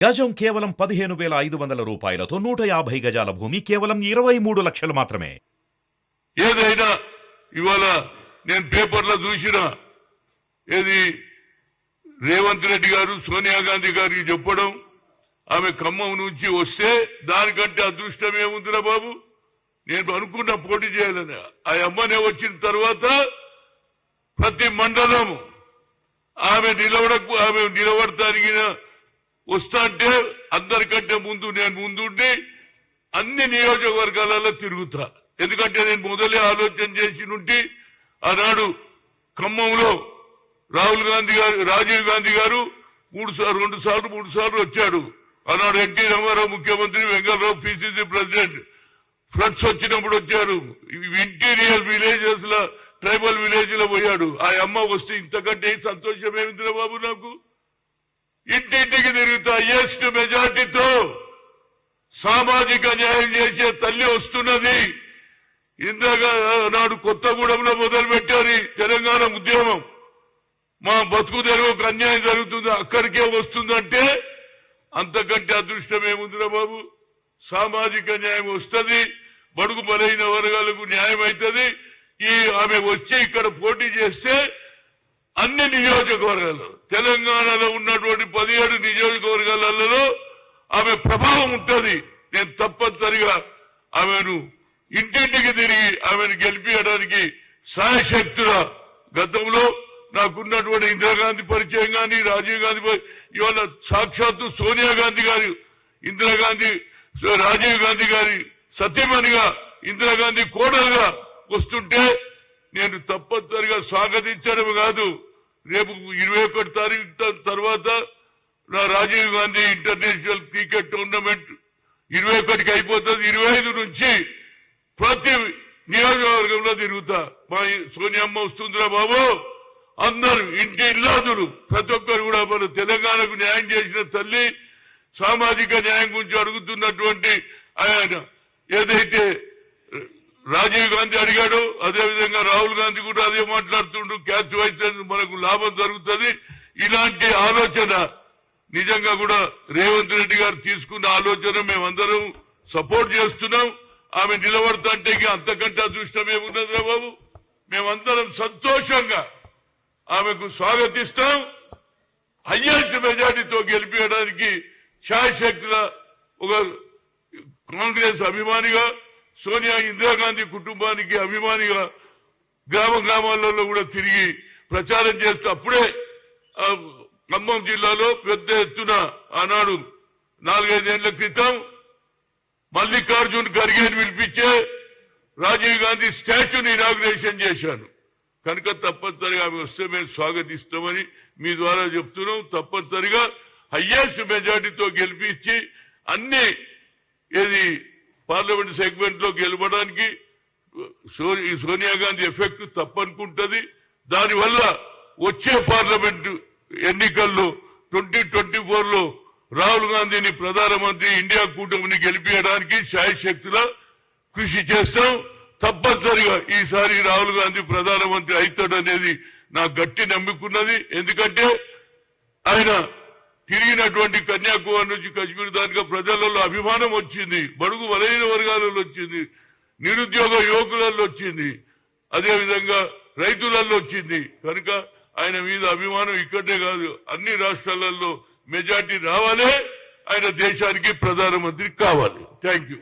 గజం కేవలం పదిహేను వేల ఐదు వందల రూపాయలతో నూట యాభై గజాల భూమి కేవలం ఇరవై మూడు లక్షలు మాత్రమే. ఏదైనా ఇవాళ నేను పేపర్లో చూసిన ఏది రేవంత్ రెడ్డి గారు సోనియా గాంధీ గారికి చెప్పడం ఆమె ఖమ్మం నుంచి వస్తే దానికంటే అదృష్టం ఏముందిరా బాబు? నేను అనుకున్న పోటీ చేయాలని. ఆ అమ్మనే వచ్చిన తర్వాత ప్రతి మండలం ఆమె నిలవడకు ఆమె నిలబడటానికి వస్తాంటే అందరికంటే ముందు నేను ముందుండి అన్ని నియోజకవర్గాలలో తిరుగుతా. ఎందుకంటే నేను మొదలే ఆలోచన చేసి నుండి ఆనాడు ఖమ్మంలో రాహుల్ గాంధీ గారు రాజీవ్ గాంధీ గారు మూడు సార్లు రెండు సార్లు మూడు సార్లు వచ్చాడు ఆనాడు ఎన్టీ రామారావు ముఖ్యమంత్రి వెంకటరావు పిసిసి ప్రెసిడెంట్. ఫ్లడ్స్ వచ్చినప్పుడు వచ్చారు. ఇంటీరియర్ విలేజెస్లో ట్రైబల్ విలేజ్లో పోయాడు. ఆ అమ్మ వస్తే ఇంతకంటే సంతోషం ఏమిందిరా బాబు నాకు ఇంటింటికి తిరుగుతా ఎస్ట్ మెజార్టీతో సామాజిక న్యాయం చేసే తల్లి వస్తున్నది. ఇందాక నాడు కొత్తగూడెంలో మొదలు పెట్టారు తెలంగాణ ఉద్యమం. మా బతుకు తెరువుకు అన్యాయం జరుగుతుంది అక్కడికే వస్తుందంటే అంతకంటే అదృష్టం ఏముందిరా బాబు? సామాజిక న్యాయం వస్తుంది బడుగు బలైన వర్గాలకు న్యాయం అవుతుంది ఈ ఆమె వచ్చి ఇక్కడ పోటీ చేస్తే అన్ని నియోజకవర్గాలు తెలంగాణలో ఉన్నటువంటి పదిహేడు నియోజకవర్గాలలో ఆమె ప్రభావం ఉంటుంది. నేను తప్పనిసరిగా ఆమెను ఇంటింటికి తిరిగి ఆమెను గెలిపించడానికి సాయశక్తుల గతంలో నాకున్నటువంటి ఇందిరాగాంధీ పరిచయం కానీ రాజీవ్ గాంధీ ఇవాళ సాక్షాత్తు సోనియా గాంధీ గారు ఇందిరాగాంధీ రాజీవ్ గాంధీ గారి సత్యమణిగా ఇందిరాగాంధీ కోడలుగా వస్తుంటే నేను తప్పనిసరిగా స్వాగతించడం కాదు. రేపు ఇరవై ఒకటి తారీఖు తర్వాత Rajiv Gandhi international cricket tournament ఇరవై ఒకటికి అయిపోతుంది ఇరవై ఐదు నుంచి ప్రతి నియోజకవర్గంలో తిరుగుతా. మా సోనియమ్మ వస్తుందిరా బాబు. అందరూ ఇంటి ఇల్లాదులు. ప్రతి ఒక్కరు కూడా మన తెలంగాణకు న్యాయం చేసిన తల్లి సామాజిక న్యాయం గురించి అడుగుతున్నటువంటి ఆయన. ఏదైతే రాజీవ్ గాంధీ అడిగాడు అదేవిధంగా రాహుల్ గాంధీ కూడా అదే మాట్లాడుతుండు. క్యాచ్ వైస్ మనకు లాభం జరుగుతుంది. ఇలాంటి ఆలోచన నిజంగా కూడా రేవంత్ రెడ్డి గారు తీసుకున్న ఆలోచన మేమందరం సపోర్ట్ చేస్తున్నాం. ఆమె నిలబడతంటే అంతకంటే అదృష్టం ఏమున్నదిరా బాబు? మేమందరం సంతోషంగా ఆమెకు స్వాగతిస్తాం. హయ్యెస్ట్ మెజార్టీతో గెలిపించడానికి ఛాయశక్తుల ఒక కాంగ్రెస్ అభిమానిగా సోనియా ఇందిరాగాంధీ కుటుంబానికి అభిమానిగా గ్రామ గ్రామాలలో కూడా తిరిగి ప్రచారం చేస్తూ అప్పుడే ఖమ్మం జిల్లాలో పెద్ద ఎత్తున ఆనాడు నాలుగైదేళ్ళ క్రితం మల్లికార్జున్ ఖర్గేని పిలిపించే రాజీవ్ గాంధీ స్టాచ్యూని ఇనాగ్రేషన్ చేశాను కనుక తప్పనిసరిగా ఆమె వస్తే మేము స్వాగతిస్తామని మీ ద్వారా చెప్తున్నాం. తప్పనిసరిగా హయ్యెస్ట్ మెజార్టీతో గెలిపించి అన్ని ఏది పార్లమెంట్ సెగ్మెంట్లో గెలవడానికి సో- ఈ సోనియా గాంధీ ఎఫెక్ట్ తప్పనుకుంటది. దానివల్ల వచ్చే పార్లమెంటు ఎన్నికల్లో ట్వంటీ ట్వంటీ ఫోర్లో రాహుల్ గాంధీని ప్రధానమంత్రి ఇండియా కూటమిని గెలిపించడానికి శాయశక్తిలో కృషి చేస్తాం. తప్పనిసరిగా ఈసారి రాహుల్ గాంధీ ప్రధానమంత్రి అవుతాడనేది నా గట్టి నమ్ముకున్నది. ఎందుకంటే ఆయన తిరిగినటువంటి కన్యాకుమారి నుంచి కశ్మీర్ దానిగా ప్రజలలో అభిమానం వచ్చింది. బడుగు బలైన వర్గాలలో వచ్చింది. నిరుద్యోగ యువకులలో వచ్చింది. అదేవిధంగా రైతులలో వచ్చింది. కనుక ఆయన మీద అభిమానం ఇక్కడే కాదు అన్ని రాష్ట్రాలలో మెజార్టీ రావాలి ఆయన దేశానికి ప్రధానమంత్రి కావాలి. Thank you